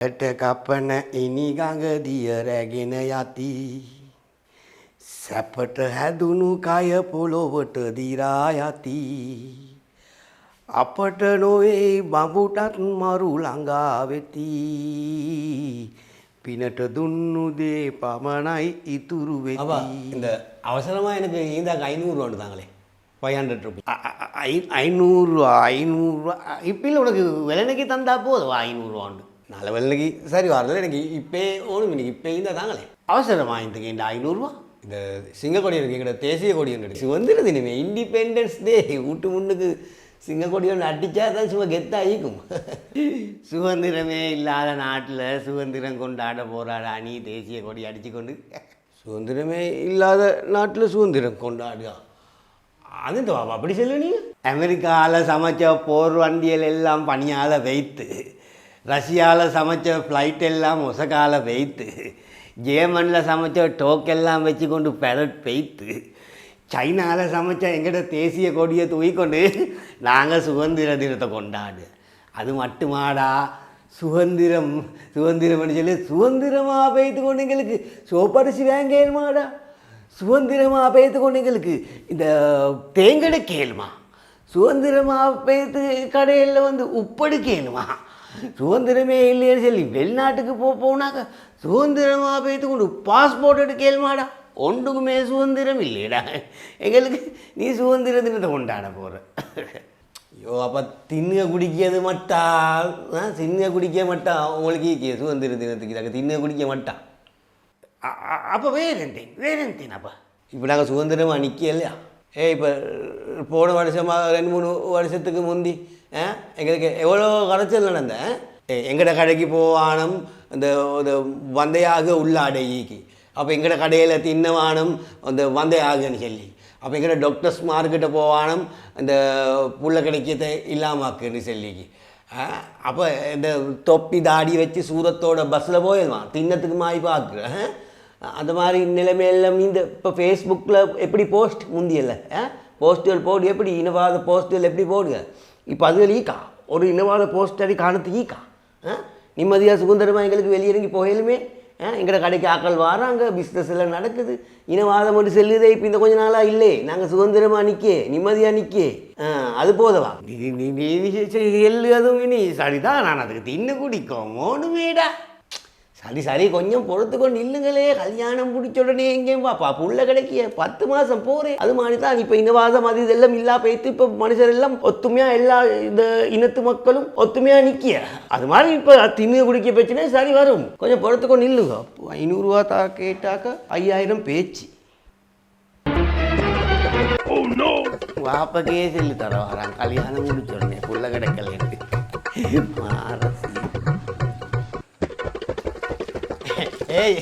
ඇට කපන ඉනිගඟදිය රැගෙන යති සැපට හැදුණු කය පොළොවට දිරා යති අපට නොවේ බඹුටත් මරු ළඟා වෙති පිනට දුන්නු දේ පමණයි ඉතුරු அப்பா වෙති இந்த அவசரமா எனக்கு ஈந்தாங்க ஐநூறுவான்னு தாங்களே ஃபைவ் ஹண்ட்ரட் ருபி அ- அ- ஐ- ஐநூறுரூவா ஐநூறுரூவா இப்போ உனக்கு விலைக்கு தந்தா போதும் ஐநூறுரூவாண்டு நல்ல வெள்ளக்கு சரி வரல எனக்கு இப்பே ஓணும் இன்னைக்கு இப்பே இருந்தால் தாங்களே. அவசரம் வாங்கிட்டுங்க இந்த ஐநூறுரூவா இந்த சிங்கக்கொடி இருக்கு எங்கட தேசிய கொடி இருக்கு. சுதந்திர தினமே இண்டிபெண்டன்ஸ் டே வீட்டு முன்னுக்கு சிங்கக்கொடி ஒன்று அடிச்சா தான் சும்மா கெத்தாகிக்கும் சுதந்திரமே இல்லாத நாட்டில் சுதந்திரம் கொண்டாட போராட அணி தேசிய கொடி அடிச்சு கொண்டு சுதந்திரமே இல்லாத நாட்டில் சுதந்திரம் கொண்டாடுகா. அது இந்த அப்படி சொல்ல நீ. அமெரிக்காவில் சமைச்ச போர் வண்டியல் எல்லாம் பணியால் வைத்து ரஷ்யாவில் சமைச்ச ஃப்ளைட் எல்லாம் ஒசகால பெய்த்து. ஜேமனில் சமைச்ச டோக்கெல்லாம் வச்சு கொண்டு பெரட் பெய்த்து. சைனாவில் சமைச்ச எங்கிட்ட தேசிய கொடியை தூக்கிக்கொண்டு நாங்கள் சுதந்திர தினத்தை கொண்டாடு. அது மட்டுமாடா. சுதந்திரம் சுதந்திரம்னு சொல்லி சுதந்திரமாக பெய்த்து கொண்டு எங்களுக்கு சோப்பரிசி வாங்கேனுமாடா சுதந்திரமாக பெய்த்து கொண்டு எங்களுக்கு இந்த தேங்கடை கேளுமா. சுதந்திரமாக பெய்த்து கடையில் வந்து உப்படு கேளுமா. சுதந்திரமே இல்லைன்னு சொல்லி. வெளிநாட்டுக்கு போ போனாக்க சுதந்திரமாக பெய்து கொண்டு பாஸ்போர்ட் எடுக்கலுமாடா ஒன்றுக்குமே சுதந்திரம் இல்லையடா. எங்களுக்கு நீ சுதந்திர தினத்தை கொண்டாட போகிற ஐயோ அப்போ தின்னுக குடிக்கிறது மட்டா? ஆ தின்னுக குடிக்க மட்டா? உங்களுக்கு சுதந்திர தினத்துக்கு நாங்கள் தின்னுக குடிக்க மாட்டா? அப்போ வேறெந்தேன் வேறெந்தேன் அப்பா. இப்போ நாங்கள் சுதந்திரமாக நிற்க இல்லையா ஏ இப்போ போன வருஷமாக ரெண்டு மூணு வருஷத்துக்கு முந்தி எங்களுக்கு எவ்வளோ கரைச்சல் நடந்த எங்கட கடைக்கு போவானும் இந்த இந்த வந்தையாக உள்ளாடை ஈக்கி அப்போ எங்கட கடையில் தின்னவானும் அந்த வந்தையாகன்னு சொல்லி. அப்போ எங்கட டாக்டர்ஸ் மார்க்கிட்ட போவானும் இந்த புள்ள கிடைக்கத்தை இல்லாமாக்குன்னு சொல்லிக்கு அப்போ இந்த தொப்பி தாடி வச்சு சூரத்தோட பஸ்ஸில் போயிடுவான் தின்னத்துக்கு மாய் பார்க்குறேன் அந்த மாதிரி நிலைமையெல்லாம் இந்த இப்போ ஃபேஸ்புக்கில் எப்படி போஸ்ட் முந்தியல்ல போஸ்டல் போடு எப்படி இனவாத போஸ்ட்டுகள் எப்படி போடுங்க? இப்போ அதுகள் ஈக்கா. ஒரு இனவாத போஸ்ட் அடி காணத்துக்கு ஈக்கா. ஆ? நிம்மதியாக சுதந்திரமாக எங்களுக்கு வெளியிறங்கி போயிலுமே எங்களோட கடைக்கு ஆக்கள் வராங்க பிஸ்னஸ் எல்லாம் நடக்குது. இனவாதம் மட்டும் செல்லுதே இப்போ இந்த கொஞ்ச நாளாக இல்லை. நாங்கள் சுதந்திரமாக நிற்கே நிம்மதியாக நிற்கே அது போதவா? நீ நீ நீ அதுவும் நீ சரிதான். நான் அதுக்கு தின்னு குடிக்கும் மோனுமேடா சரி சரி கொஞ்சம் பொறுத்து கொண்டு இல்லுங்களே கல்யாணம் முடிச்ச உடனே எங்கேயும் பாப்பா புள்ள கிடைக்கிய. பத்து மாதம் போறேன் அது மாதிரி தான் இப்போ இனவாதம் அது இதெல்லாம் இல்லா போய்த்து இப்போ மனுஷர் எல்லாம் ஒத்துமையா எல்லா இந்த இனத்து மக்களும் ஒத்துமையா நிற்கிய அது மாதிரி இப்போ தின்னு குடிக்க பிரச்சனை சரி வரும். கொஞ்சம் பொறுத்து கொண்டு இல்லுங்க ஐநூறுரூவா தா கேட்டாக்க ஐயாயிரம் பேச்சு. வாப்பக்கே சொல்லி தர வரான். கல்யாணம் முடிச்ச உடனே புள்ள கிடைக்கல எனக்கு ஏய்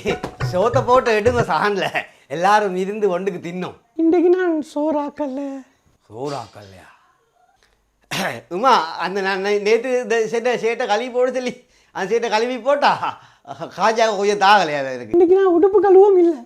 சோத்தை போட்டு எடுங்க சான்ல. எல்லாரும் இருந்து ஒண்டுக்கு தின்னோம். இன்றைக்கு நான் சோறாக்கல்ல. சோறாக்கல்லையா? உமா அந்த நான் நேற்று இந்த சேட்டை சேட்டை கழுவி போட சொல்லி அந்த சேட்டை கழுவி போட்டா காஜா கொஞ்சம் தாகலையா எனக்கு? இன்றைக்கு நான் உடுப்பு கழுவும் இல்லை.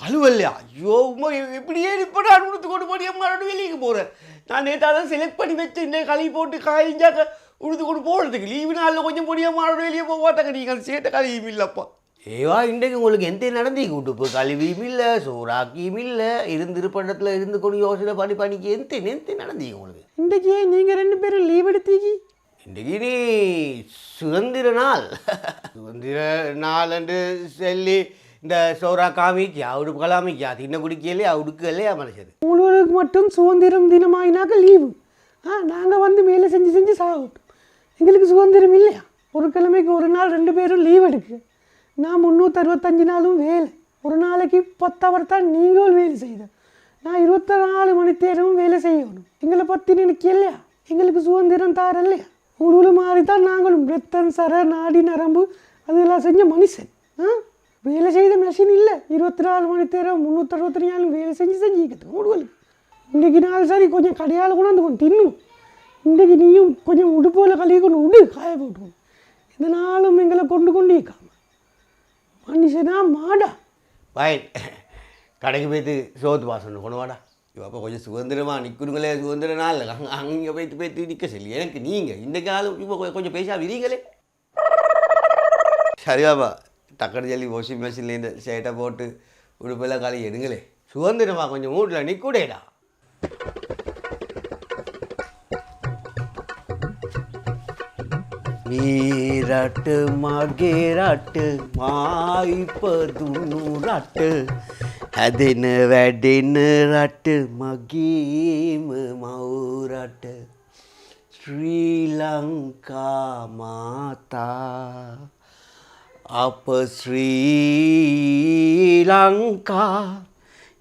கழுவல்லையா? ஐயோ உமா இப்படியே இப்போ நான் உடுத்து கொண்டு போய் மறுபடியும் வெளியே போகிறேன் நான் நேற்று அதான் செலக்ட் பண்ணி வச்சு இந்த கழுவி போட்டு காய்ஞ்சாக்க உடுத்து கொண்டு போகிறதுக்கு லீவு நாளில் கொஞ்சம் முடியாம மறுபடியும் வெளியே போக மாட்டாங்க நீங்கள் அந்த சேட்டை கழுவியும் இல்லைப்பா. ஏவா இன்றைக்கு உங்களுக்கு எந்த நடந்தீங்க உடுப்பு கழுவியும் இல்லை சோறாக்கியும் இல்லை இருந்திருப்படத்தில் இருந்து கொண்டு யோசனை பண்ணி பண்ணிக்க எந்த எந்த நடந்தீங்க உங்களுக்கு? இன்றைக்கு ஏன் நீங்கள் ரெண்டு பேரும் லீவ் எடுத்தீங்க? இன்றைக்கு நீ சுதந்திர நாள். சுதந்திர நாள் என்று சொல்லி இந்த சோறா காமிக்கியா உடுப்பு கலாமிக்கியா தின்ன குடிக்கலையா உடுக்கலையா மனுஷது உங்களுக்கு மட்டும் சுதந்திரம் தினமாயினாக்க லீவு ஆ நாங்கள் வந்து வேலை செஞ்சு செஞ்சு சாகட்டும். எங்களுக்கு சுதந்திரம் இல்லையா? ஒரு கிழமைக்கு ஒரு நாள் ரெண்டு பேரும் லீவ் எடுக்கு. நான் முந்நூற்றறுபத்தஞ்சு நாளும் வேலை. ஒரு நாளைக்கு பத்து அவர் தான் நீங்களும் வேலை செய்த. நான் இருபத்தி நாலு மணி தேரமும் வேலை செய்யணும். எங்களை பற்றி நினைக்க இல்லையா? எங்களுக்கு சுதந்திரம் தார இல்லையா உங்களுக்கு மாதிரி தான் நாங்களும். ரத்தம் சர நாடி நரம்பு அதெல்லாம் செஞ்ச மனுஷன். ஆ? வேலை செய்த மெஷின் இல்லை. இருபத்தி நாலு மணி தேரம் முந்நூற்றி அறுபத்தி நாலு வேலை செஞ்சு செஞ்சுக்கிட்டு உங்களுக்கு இன்றைக்கு நாள் சரி கொஞ்சம் கடையால் கொண்டாந்து கொஞ்சம் தின்னும். இன்றைக்கு நீயும் கொஞ்சம் உடுப்போல கழுவி கொண்டு உடு காய போட்டுக்கணும் இதனாலும் எங்களை கொண்டு கொண்டு இருக்காம மனுஷனா மாடா. பயன் கடைக்கு போய்த்து சோத்து வாசனை கொண்டு வாடா. அப்போ கொஞ்சம் சுதந்திரமாக நிற்கணுங்களே சுதந்திரனா இல்லை அங்கே அங்கே போய்த்து போய்த்து நிற்க சொல்லி. எனக்கு நீங்கள் இந்த காலம் இப்போ கொஞ்சம் பேசா விரிங்களே சரியாப்பா டக்குனு சொல்லி வாஷிங் மிஷின்லேருந்து சேட்டை போட்டு உடுப்பெல்லாம் காலி எடுங்களே. சுதந்திரமா கொஞ்சம் மூட்டில் நிற்கூடேடா මේ රට මගේ රට මායිපදුණු රට හැදෙන වැඩෙන රට මගේම මවුරට ශ්‍රී ලංකා මාතා අප ශ්‍රී ලංකා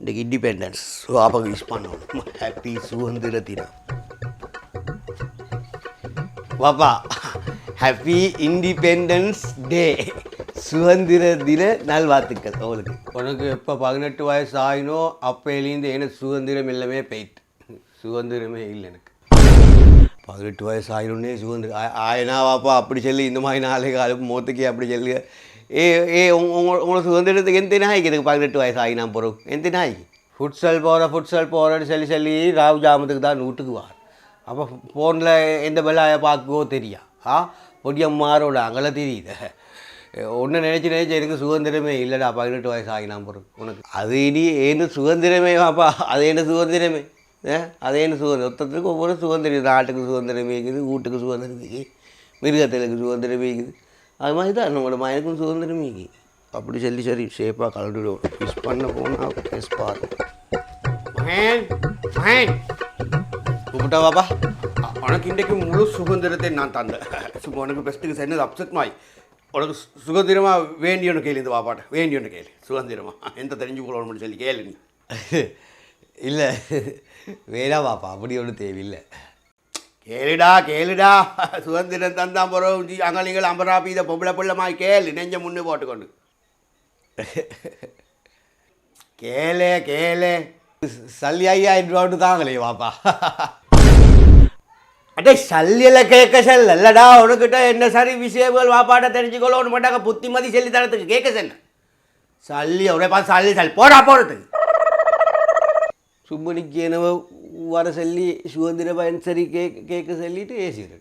ඉන්ඩිපෙන්ඩන්ස් අප විස්පනෝ හැපි සුවන්දිර තින වපා ஹாப்பி இண்டிபெண்டன்ஸ் டே சுதந்திர தின நல்வாழ்த்துக்கள். உங்களுக்கு. உனக்கு எப்போ பதினெட்டு வயசு ஆயினோ அப்பையிலேருந்து எனக்கு சுதந்திரம் எல்லாமே போயிட்டு. சுதந்திரமே இல்லை எனக்கு. பதினெட்டு வயசு ஆயினோடனே சுதந்திரம் ஆயினா வாப்பா அப்படி சொல்லி இந்த மாதிரி நாளை காலம் மூத்துக்கே அப்படி சொல்லு. ஏ ஏ உங்க உங்க- உங்களை சுதந்திரத்துக்கு எந்த நாய்க்கு இதுக்கு பதினெட்டு வயசு ஆகினா போகிறோம் எந்த நாய் ஃபுட்சல் போகிற ஃபுட்சல் போகிறேன்னு சொல்லி சொல்லி ராவு ஜாமத்துக்கு தான் வீட்டுக்கு வா அப்போ ஃபோனில் எந்த வெள்ளாய பார்க்கவோ தெரியா? ஆ? பொடியம்மாரோட அங்கெல்லாம் தெரியுது ஒன்று நினச்சி நினச்சி எனக்கு சுதந்திரமே இல்லைடா பதினெட்டு வயசு ஆகினா போகிறோம் உனக்கு. அது இனி ஏன்னு சுதந்திரமே வாப்பா அது என்ன சுதந்திரமே? ஏ அது என்ன சுதந்திரம்? ஒருத்தருக்கு ஒவ்வொரு சுதந்திரம். நாட்டுக்கு சுதந்திரம் இருக்குது வீட்டுக்கு சுதந்திரம் இருக்குது மிருகத்திலுக்கு சுதந்திரம் இருக்குது. அது மாதிரி தான் நம்மளோட மயனுக்கும் சுதந்திரம் இருக்குது அப்படி சொல்லி சரி ஷேப்பாக கலந்துடுவோம் மிஸ் பண்ண போனால் மிஸ் பாரு. கூப்பிட்டா பாப்பா? உனக்கு இன்றைக்கு முழு சுதந்திரத்தை நான் தந்தேன். சும்மா உனக்கு பெஸ்ட்டுக்கு சென்னது அப்செட் மாய் உனக்கு சு- சுதந்திரமா வேண்டியொன்று கேளு இந்த பாப்பாட்ட வேண்டியொன்று கேளு. சுதந்திரமா. எந்த தெரிஞ்சு கொள்ளணும்னு சொல்லி கேளு நீ. இல்லை. வேணா பாப்பா அப்படி ஒன்றும் தேவையில்லை. கேளுடா கேளுடா. சுதந்திரம் தந்தான் போகிறோம் அங்கே நீங்கள் அம்பரா பீத பொம்பளை பிள்ளைமாய் கேளு. நெஞ்ச முன்னு போட்டுக்கொண்டு. கேளே கேளே. சல்லி ஐயாயிரம் ரூபாட்டு தாங்களே வாப்பா. அடே சல்லியில் கேட்க செல்லல்லடா உனக்கிட்ட என்ன சரி விஷயங்கள் வாப்பாட்ட தெரிஞ்சுக்கொள்ளணும் மாட்டாங்க புத்திமதி செல்லி தரத்துக்கு கேட்க செல்ல. சல்லி அவரே பார்த்து சல்லி சல்லி. போடா போகிறதுக்கு சும்மனிக்கு என்னவோ வர சொல்லி சுதந்திர பயன் சரி கேட்க கேட்க சொல்லிட்டு ஏசிட்டு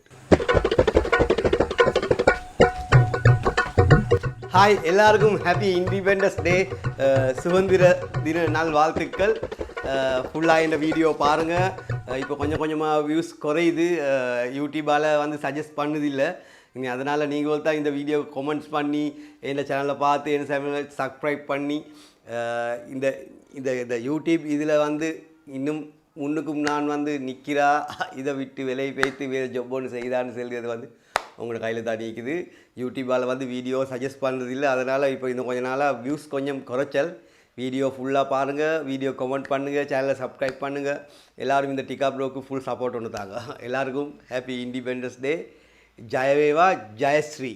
ஹாய் எல்லாருக்கும் ஹாப்பி இண்டிபெண்டன்ஸ் டே சுதந்திர தின நாள் வாழ்த்துக்கள். ஃபுல்லாக இந்த வீடியோ பாருங்கள் இப்போ கொஞ்சம் கொஞ்சமாக வியூஸ் குறையுது. யூடியூபால் வந்து சஜஸ்ட் பண்ணதில்லை. இனி அதனால் நீங்கள் தான் இந்த வீடியோ கமெண்ட்ஸ் பண்ணி என்ன சேனலில் பார்த்து என் சேனலை சப்ஸ்கிரைப் பண்ணி இந்த இந்த இந்த யூடியூப் இதில் வந்து இன்னும் முன்னுக்கும் நான் வந்து நிற்கிறா இதை விட்டு விலை பேத்து வேறு ஜொப்போன்னு செய்தான்னு சொல்கிறது வந்து உங்களோட கையில் தான் நிற்குது யூடியூபால் வந்து வீடியோ சஜஸ்ட் பண்ணுறதில்ல அதனால் இப்போ இன்னும் கொஞ்ச நாளாக வியூஸ் கொஞ்சம் குறைச்சல். வீடியோ ஃபுல்லாக பாருங்கள் வீடியோ கமெண்ட் பண்ணுங்கள் சேனலை சப்ஸ்கிரைப் பண்ணுங்கள் எல்லாரும் இந்த டிகா ப்ரோக்கு ஃபுல் சப்போர்ட் ஒன்று தாங்க. எல்லாருக்கும் ஹாப்பி இண்டிபெண்டன்ஸ் டே ஜெயவேவா ஜெயஸ்ரீ.